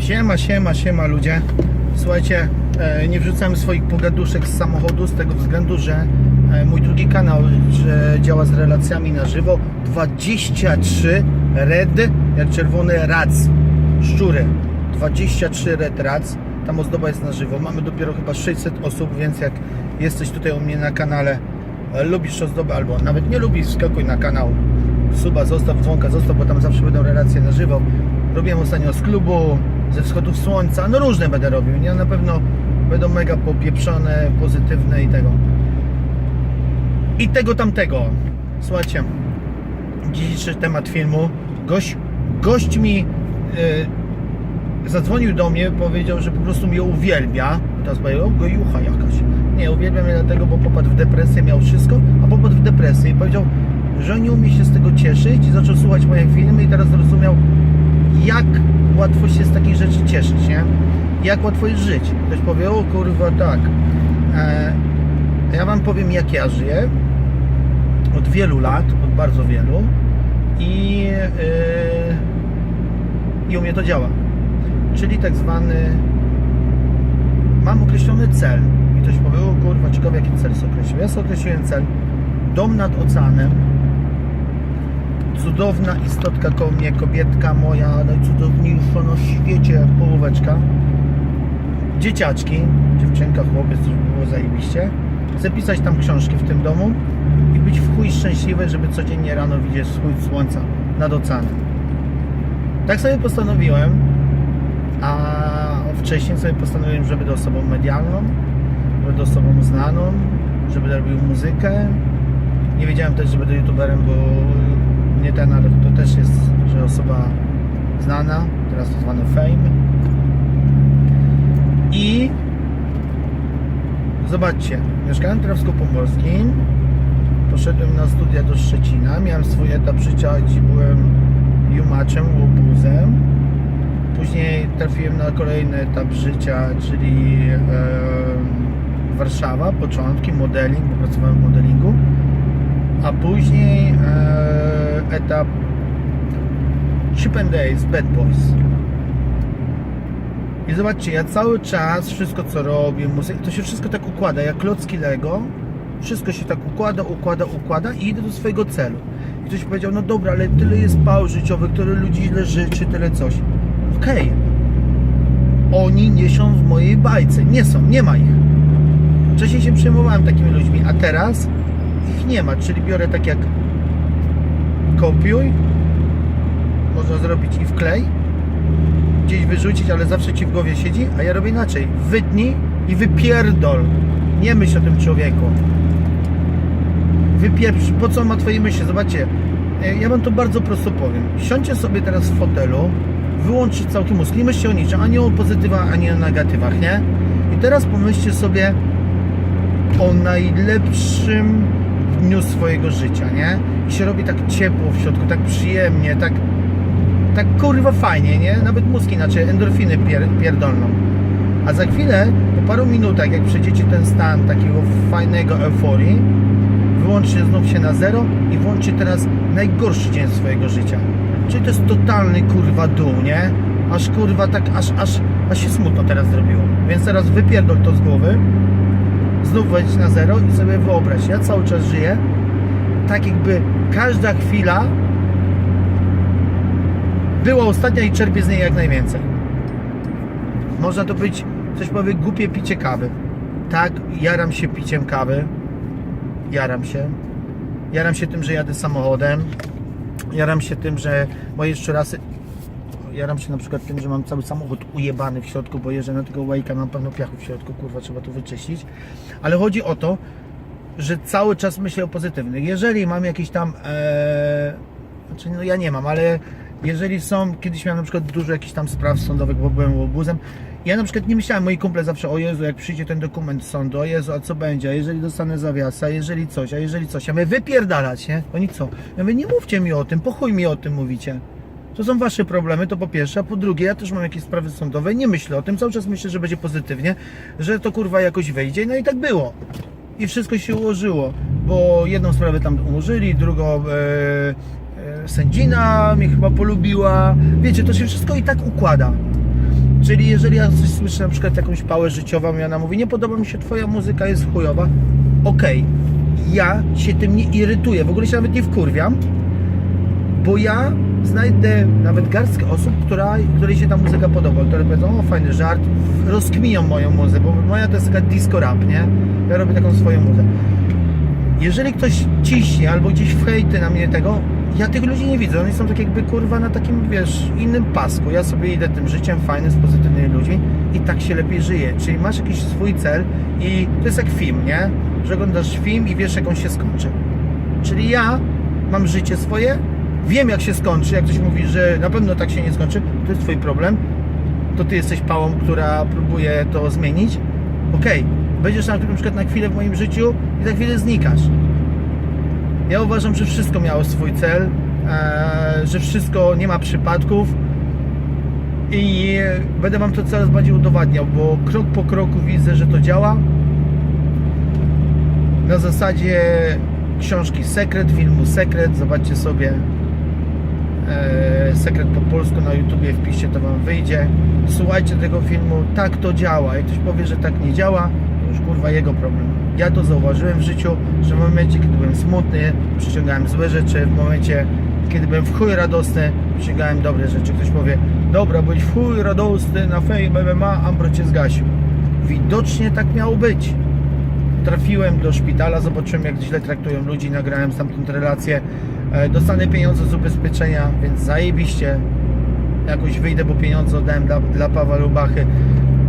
Siema, siema, siema ludzie. Słuchajcie, e, nie wrzucałem swoich pogaduszek z samochodu z tego względu, że e, mój drugi kanał działa z relacjami na żywo. 23 red, jak czerwony rac, szczury. 23 red rac. Tam ozdoba jest na żywo. Mamy dopiero chyba 600 osób, więc jak jesteś tutaj u mnie na kanale, e, lubisz ozdobę albo nawet nie lubisz, wskakuj na kanał. Suba zostaw, dzwonka zostaw, bo tam zawsze będą relacje na żywo. Robiłem ostatnio z klubu, ze wschodów słońca, no różne będę robił, nie? Na pewno będą mega popieprzone, pozytywne i tego. I tego tamtego. Słuchajcie, dzisiejszy temat filmu. Gość, gość mi yy, zadzwonił do mnie, powiedział, że po prostu mnie uwielbia. Teraz powiedział, gojucha jakaś. Nie, uwielbia mnie dlatego, bo popadł w depresję, miał wszystko, a popadł w depresję i powiedział, że nie umie się z tego cieszyć i zaczął słuchać moje filmy i teraz zrozumiał, jak łatwo się z takich rzeczy cieszyć, nie? Jak łatwo jest żyć. Ktoś powie, o kurwa, tak. E, ja Wam powiem, jak ja żyję. Od wielu lat, od bardzo wielu. I, e, i u mnie to działa. Czyli tak zwany mam określony cel. I ktoś powie, o kurwa, ciekawe jaki cel sobie określił. Ja sobie określiłem cel. Dom nad oceanem, cudowna istotka koło mnie, kobietka moja, najcudowniejsza na świecie, połóweczka. Dzieciaczki, dziewczynka, chłopiec, żeby było zajebiście. Chcę pisać tam książki w tym domu i być w chuj szczęśliwy, żeby codziennie rano widzieć wschód słońca nad oceanem. Tak sobie postanowiłem, a wcześniej sobie postanowiłem, że będę osobą medialną, że będę osobą znaną, że będę robił muzykę. Nie wiedziałem też, że będę youtuberem, bo nie ten, ale to też jest, że osoba znana, teraz to zwany fame. I zobaczcie, mieszkałem w Trawsko-Pomorskim, poszedłem na studia do Szczecina, miałem swój etap życia, gdzie byłem jumaczem, łobuzem. Później trafiłem na kolejny etap życia, czyli e, Warszawa, początki, modeling, bo pracowałem w modelingu. A później e, etap Chip and Days, Bad Boys. I zobaczcie, ja cały czas wszystko co robię, muzykę, to się wszystko tak układa, jak klocki Lego. Wszystko się tak układa, układa, układa i idę do swojego celu. I ktoś powiedział, no dobra, ale tyle jest pauz życiowych, tyle ludzi źle życzy, tyle coś. Okej. Oni nie są w mojej bajce. Nie są, nie ma ich. Wcześniej się przejmowałem takimi ludźmi, a teraz ich nie ma. Czyli biorę tak jak kopiuj, można zrobić i wklej, gdzieś wyrzucić, ale zawsze ci w głowie siedzi, a ja robię inaczej. Wytnij i wypierdol. Nie myśl o tym człowieku. Wypieprz, po co ma twoje myśli? Zobaczcie, e, ja wam to bardzo prosto powiem. Siądźcie sobie teraz w fotelu, wyłączcie całkiem mózg, nie myślcie o niczym, ani o pozytywach, ani o negatywach, nie? I teraz pomyślcie sobie o najlepszym dniu swojego życia, nie? I się robi tak ciepło w środku, tak przyjemnie, tak, tak kurwa fajnie, nie? Nawet mózg inaczej, endorfiny pier, pierdolną. A za chwilę, po paru minutach, jak przejdziecie ten stan takiego fajnego euforii, wyłączcie znów się na zero i włączcie teraz najgorszy dzień swojego życia. Czyli to jest totalny kurwa dół, nie? Aż kurwa tak, aż, aż, aż się smutno teraz zrobiło. Więc teraz wypierdol to z głowy, znów wejdź na zero i sobie wyobraź, ja cały czas żyję tak jakby każda chwila była ostatnia i czerpię z niej jak najwięcej. Można to być, coś powie, głupie picie kawy. Tak, jaram się piciem kawy. Jaram się. Jaram się tym, że jadę samochodem. Jaram się tym, że moje jeszcze raz jaram się na przykład tym, że mam cały samochód ujebany w środku, bo jeżdżę na tego Wake'a, mam pewno piachu w środku, kurwa, trzeba to wyczyścić. Ale chodzi o to, że cały czas myślę o pozytywnych. Jeżeli mam jakieś tam, e, znaczy no ja nie mam, ale jeżeli są, kiedyś miałem na przykład dużo jakichś tam spraw sądowych, bo byłem łobuzem, ja na przykład nie myślałem, moi kumple zawsze, o Jezu, jak przyjdzie ten dokument z sądu, o Jezu, a co będzie, a jeżeli dostanę zawiasa, a jeżeli coś, a jeżeli coś, ja mówię, wypierdalać, nie? Oni co? Ja mówię, nie mówcie mi o tym, po chuj mi o tym mówicie. To są wasze problemy, to po pierwsze, a po drugie, ja też mam jakieś sprawy sądowe, nie myślę o tym, cały czas myślę, że będzie pozytywnie, że to kurwa jakoś wyjdzie, no i tak było. I wszystko się ułożyło, bo jedną sprawę tam umorzyli, drugą e, e, sędzina mnie chyba polubiła, wiecie, to się wszystko i tak układa. Czyli jeżeli ja coś słyszę, na przykład jakąś pałę życiową i ona mówi, nie podoba mi się twoja muzyka, jest chujowa, okej, ja się tym nie irytuję, w ogóle się nawet nie wkurwiam, bo ja znajdę nawet garstkę osób, która, której się ta muzyka podoba, które powiedzą, o fajny żart, rozkminią moją muzykę, bo moja to jest taka disco rap, nie? Ja robię taką swoją muzykę. Jeżeli ktoś ciśnie albo gdzieś w hejty na mnie tego, ja tych ludzi nie widzę, oni są tak jakby kurwa na takim, wiesz, innym pasku. Ja sobie idę tym życiem fajnym, z pozytywnymi ludźmi i tak się lepiej żyje. Czyli masz jakiś swój cel i to jest jak film, nie? Że oglądasz film i wiesz jak on się skończy. Czyli ja mam życie swoje, wiem jak się skończy, jak ktoś mówi, że na pewno tak się nie skończy, to jest twój problem, to ty jesteś pałą, która próbuje to zmienić. Okej, będziesz na, na przykład na chwilę w moim życiu i za chwilę znikasz. Ja uważam, że wszystko miało swój cel, e, że wszystko nie ma przypadków i będę Wam to coraz bardziej udowadniał, bo krok po kroku widzę, że to działa. Na zasadzie książki Sekret, filmu Sekret, zobaczcie sobie Sekret po polsku na YouTubie, wpiszcie to Wam wyjdzie. Słuchajcie tego filmu, tak to działa. Jak ktoś powie, że tak nie działa, to już kurwa jego problem. Ja to zauważyłem w życiu, że w momencie, kiedy byłem smutny, przyciągałem złe rzeczy, w momencie, kiedy byłem w chuj radosny, przyciągałem dobre rzeczy. Ktoś powie, dobra, byłeś w chuj radosny na Fame MMA, Ambro cię zgasił. Widocznie tak miało być. Trafiłem do szpitala, zobaczyłem jak źle traktują ludzi, nagrałem stamtąd relację. E, Dostanę pieniądze z ubezpieczenia, więc zajebiście. Jakoś wyjdę, bo pieniądze oddałem dla, dla Pawła Lubachy.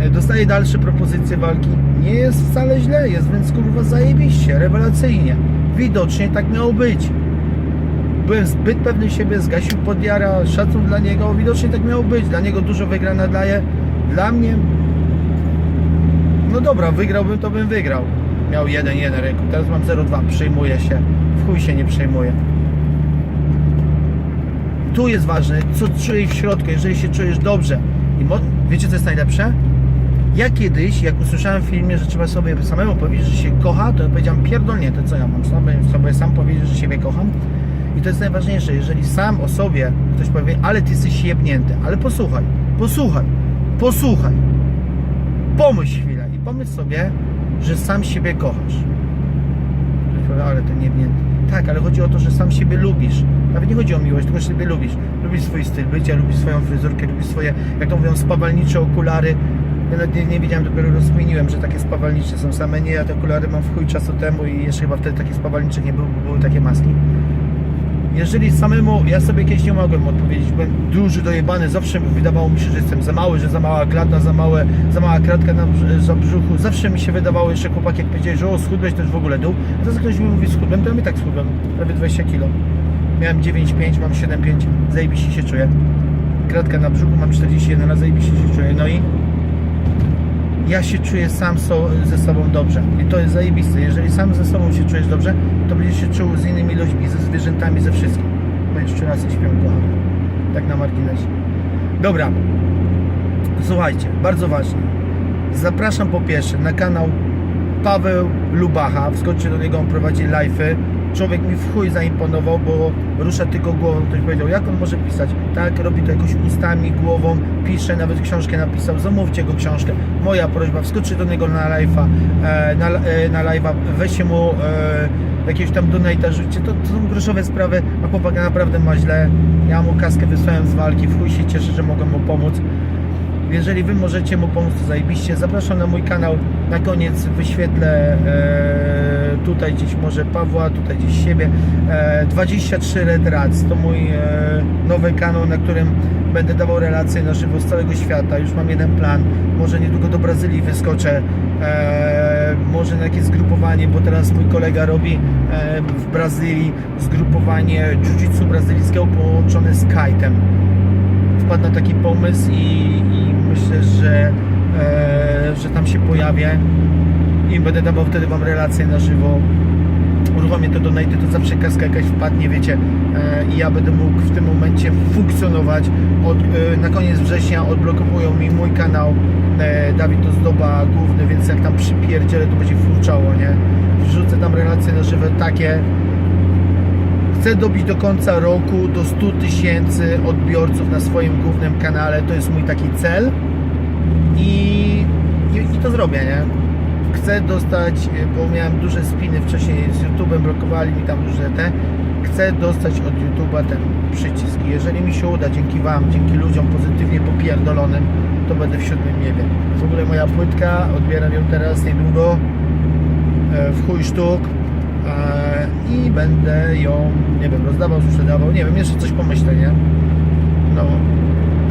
E, Dostaję dalsze propozycje walki. Nie jest wcale źle, jest więc kurwa zajebiście, rewelacyjnie. Widocznie tak miało być. Byłem zbyt pewny siebie, zgasił podjara, szacun dla niego, widocznie tak miało być. Dla niego dużo wygrana daje. Dla mnie no dobra, wygrałbym, to bym wygrał. Miał 1-1 ręku, teraz mam 0-2, przejmuję się. W chuj się nie przejmuję. Tu jest ważne, co czujesz w środku, jeżeli się czujesz dobrze. I wiecie, co jest najlepsze? Ja kiedyś, jak usłyszałem w filmie, że trzeba sobie samemu powiedzieć, że się kocha, to ja powiedziałem, pierdolnie, to co ja mam sobie, sobie sam powiedzieć, że siebie kocham. I to jest najważniejsze, jeżeli sam o sobie ktoś powie, ale ty jesteś jebnięty, ale posłuchaj, posłuchaj, posłuchaj pomyśl chwilę i pomyśl sobie, że sam siebie kochasz. Ktoś powie, ale nie wiem. Tak, ale chodzi o to, że sam siebie lubisz. Nawet nie chodzi o miłość, tylko siebie lubisz. Lubisz swój styl bycia, lubisz swoją fryzurkę, lubisz swoje, jak to mówią, spawalnicze okulary. Ja nawet nie, nie wiedziałem, dopiero rozkminiłem, że takie spawalnicze są same. Nie, ja te okulary mam w chuj czasu temu i jeszcze chyba wtedy takich spawalniczych nie było, bo były takie maski. Jeżeli samemu, ja sobie kiedyś nie mogłem odpowiedzieć, byłem duży, dojebany, zawsze wydawało mi się, że jestem za mały, że za mała klata, za, małe, za mała kratka na za brzuchu, zawsze mi się wydawało, jeszcze chłopak jak powiedzieli, że o schudłeś, już w ogóle dół, a teraz ktoś mi mówi schudłem, to ja mi tak schudłem, prawie 20 kg. Miałem 9,5, mam 7,5, zajebiście się czuję. Kratka na brzuchu, mam 41, a zajebiście się czuję, no i ja się czuję sam so, ze sobą dobrze. I to jest zajebiste. Jeżeli sam ze sobą się czujesz dobrze, to będziesz się czuł z innymi ludźmi, ze zwierzętami, ze wszystkim. Będziesz czuł się śpią kocham. Tak na marginesie. Dobra. Słuchajcie, bardzo ważne. Zapraszam po pierwsze na kanał Paweł Lubacha. Wskoczcie do niego, on prowadzi live'y. Człowiek mi w chuj zaimponował, bo rusza tylko głową. Ktoś powiedział, jak on może pisać? Tak, robi to jakoś ustami, głową, pisze, nawet książkę napisał. Zamówcie go książkę. Moja prośba, wskoczcie do niego na live'a, e, na, e, na live'a, weźcie mu e, jakiegoś tam donate'a, rzućcie. To, to są groszowe sprawy, a chłopak naprawdę ma źle. Ja mu kaskę wysłałem z walki, w chuj się cieszę, że mogłem mu pomóc. Jeżeli Wy możecie mu pomóc, to zajebiście. Zapraszam na mój kanał. Na koniec wyświetlę e, tutaj gdzieś może Pawła, tutaj gdzieś siebie. E, 23 Red Rats to mój e, nowy kanał, na którym będę dawał relacje na żywo z całego świata. Już mam jeden plan. Może niedługo do Brazylii wyskoczę. E, może na jakieś zgrupowanie, bo teraz mój kolega robi e, w Brazylii zgrupowanie jiu-jitsu brazylijskiego połączone z kite'em wpadł na taki pomysł i, i myślę, że, e, że tam się pojawię i będę dawał wtedy Wam relacje na żywo. Uruchomię to donate, to zawsze kaska jakaś wpadnie, wiecie, e, i ja będę mógł w tym momencie funkcjonować. Od, e, na koniec września odblokowują mi mój kanał e, Dawid Ozdoba główny, więc jak tam przypierdzielę, to będzie furczało, nie? Wrzucę tam relacje na żywo takie, Chcę dobić do końca roku do 100 tysięcy odbiorców na swoim głównym kanale. To jest mój taki cel. I, i, i to zrobię, nie? Chcę dostać, e, bo miałem duże spiny wcześniej z YouTube'em, blokowali mi tam różne te. Chcę dostać od YouTube'a ten przycisk. I jeżeli mi się uda, dzięki Wam, dzięki ludziom pozytywnie popierdolonym, to będę w siódmym niebie. W ogóle moja płytka, odbieram ją teraz niedługo e, w chuj sztuk e, i będę ją, nie wiem, rozdawał, sprzedawał, nie wiem, jeszcze coś pomyślę, nie? No,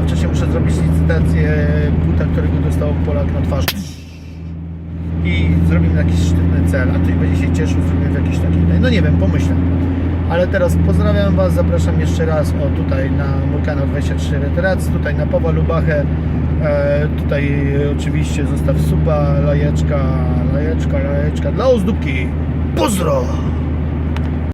a wcześniej muszę zrobić licytację buta, którego dostał Polak na twarzy. I zrobimy jakiś sztywny cel, a ktoś będzie się cieszył, zrobimy w jakiś taki, no nie wiem, pomyślę. Ale teraz pozdrawiam Was, zapraszam jeszcze raz o tutaj na mój kanał 24 Reterac, tutaj na Pawła Lubachę, e, tutaj oczywiście zostaw suba, lajeczka, lajeczka, lajeczka dla ozdóbki. Pozdro!